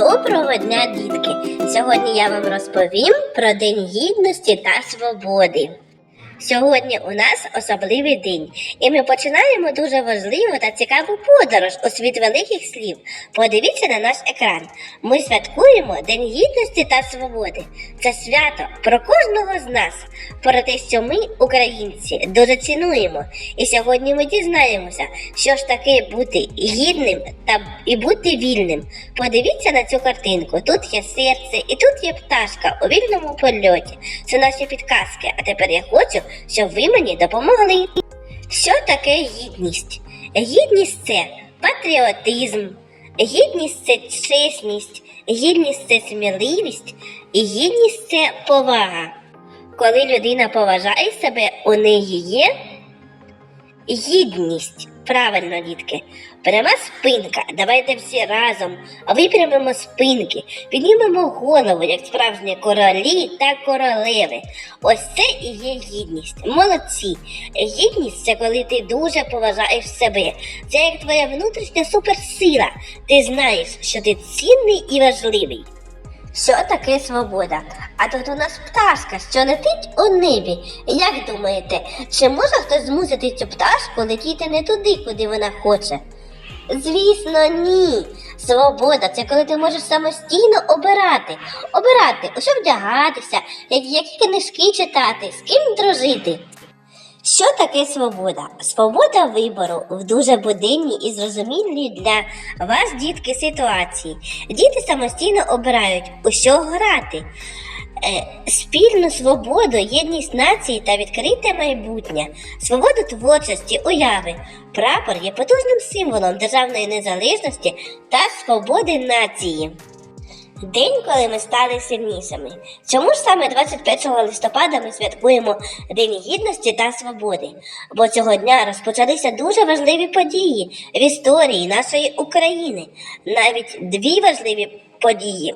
Доброго дня, дітки! Сьогодні я вам розповім про День гідності та свободи. Сьогодні у нас особливий день, і ми починаємо дуже важливу та цікаву подорож у світ великих слів. Подивіться на наш екран. Ми святкуємо День гідності та свободи. Це свято про кожного з нас, про те, що ми, українці, дуже цінуємо. І сьогодні ми дізнаємося, що ж таке бути гідним та і бути вільним. Подивіться на цю картинку. Тут є серце, і тут є пташка у вільному польоті. Це наші підказки. А тепер я хочу, щоб ви мені допомогли. Що таке гідність? Гідність це патріотизм, гідність це чесність, гідність це сміливість, і гідність це повага. Коли людина поважає себе, у неї є гідність. Правильно, дітки. Пряма спинка. Давайте всі разом випрямимо спинки, піднімемо голову, як справжні королі та королеви. Ось це і є гідність. Молодці. Гідність це коли ти дуже поважаєш себе. Це як твоя внутрішня суперсила. Ти знаєш, що ти цінний і важливий. Що таке свобода? А тут у нас пташка, що летить у небі. Як думаєте, чи може хтось змусити цю пташку летіти не туди, куди вона хоче? Звісно, ні. Свобода це коли ти можеш самостійно обирати. Обирати, у що вдягатися, які, книжки читати, з ким дружити. Що таке свобода? Свобода вибору в дуже буденній і зрозумілій для вас, дітки, ситуації. Діти самостійно обирають, у що грати. Е, спільну свободу, єдність нації та відкрите майбутнє, свободу творчості, уяви. Прапор є потужним символом державної незалежності та свободи нації. День, коли ми стали сильнішими. Чому ж саме 21 листопада ми святкуємо День гідності та свободи? Бо цього дня розпочалися дуже важливі події в історії нашої України, навіть дві важливі події.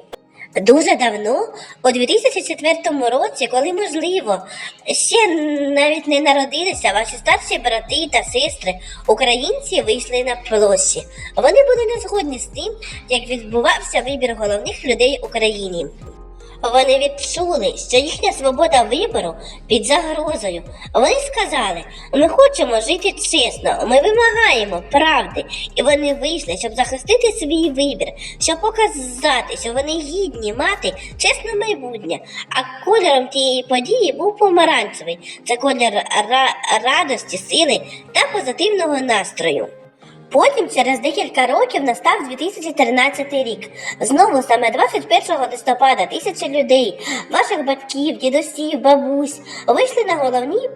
Дуже давно, у 2004 році, коли можливо, ще навіть не народилися ваші старші брати та сестри, українці вийшли на площі. Вони були не згодні з тим, як відбувався вибір головних людей України. Вони відчули, що їхня свобода вибору під загрозою. Вони сказали: ми хочемо жити чесно, ми вимагаємо правди. І вони вийшли, щоб захистити свій вибір, щоб показати, що вони гідні мати чесне майбутнє. А кольором тієї події був помаранчевий. Це колір ра- радості, сили та позитивного настрою. Потім, через декілька років, настав 2013 рік. Знову саме 21 листопада тисячі людей, ваших батьків, дідусів, бабусь, вийшли на головній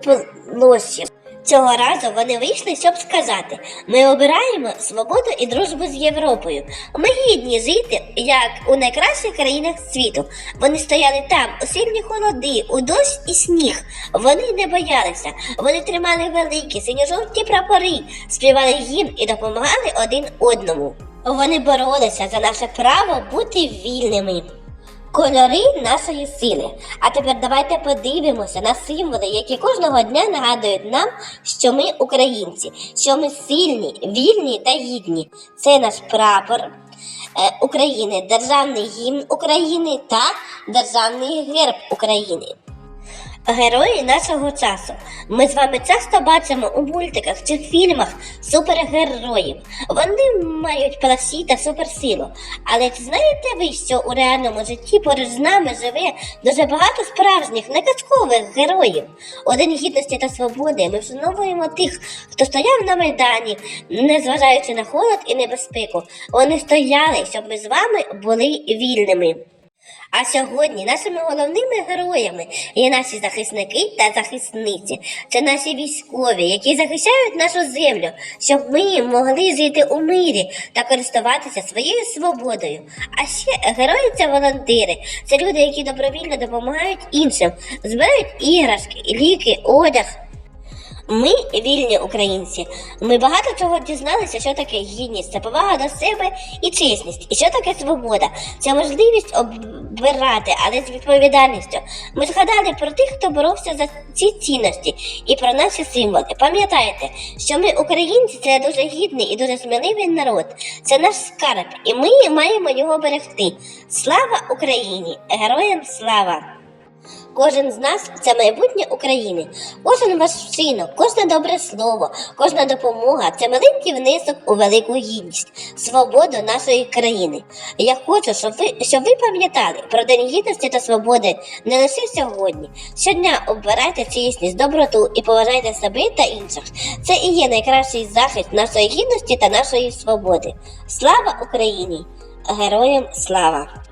площі. Цього разу вони вийшли, щоб сказати: ми обираємо свободу і дружбу з Європою. Ми гідні жити як у найкращих країнах світу. Вони стояли там у сильні холоди, у дощ і сніг. Вони не боялися. Вони тримали великі синьо-жовті прапори, співали гімн і допомагали один одному. Вони боролися за наше право бути вільними. Кольори нашої сили. А тепер давайте подивимося на символи, які кожного дня нагадують нам, що ми українці, що ми сильні, вільні та гідні. Це наш прапор е, України, державний гімн України та державний герб України. Герої нашого часу. Ми з вами часто бачимо у мультиках чи фільмах супергероїв. Вони мають плащі та суперсилу. Але чи знаєте ви, що у реальному житті поруч з нами живе дуже багато справжніх, не казкових героїв? День гідності та свободи ми вшановуємо тих, хто стояв на майдані, незважаючи на холод і небезпеку. Вони стояли, щоб ми з вами були вільними. А сьогодні нашими головними героями є наші захисники та захисниці. Це наші військові, які захищають нашу землю, щоб ми могли жити у мирі та користуватися своєю свободою. А ще герої це волонтери. Це люди, які добровільно допомагають іншим, збирають іграшки, ліки, одяг. Ми вільні українці. Ми багато чого дізналися, що таке гідність, це повага до себе і чесність. І що таке свобода? Це можливість обирати, але з відповідальністю. Ми згадали про тих, хто боровся за ці цінності і про наші символи. Пам'ятайте, що ми, українці, це дуже гідний і дуже сміливий народ. Це наш скарб, і ми маємо його берегти. Слава Україні! Героям слава! Кожен з нас це майбутнє України. Кожен ваш вчинок, кожне добре слово, кожна допомога це маленький внесок у велику гідність, свободу нашої країни. Я хочу, щоб ви щоб ви пам'ятали про День гідності та свободи не лише сьогодні. Щодня обирайте чесність, доброту і поважайте себе та інших. Це і є найкращий захист нашої гідності та нашої свободи. Слава Україні! Героям слава!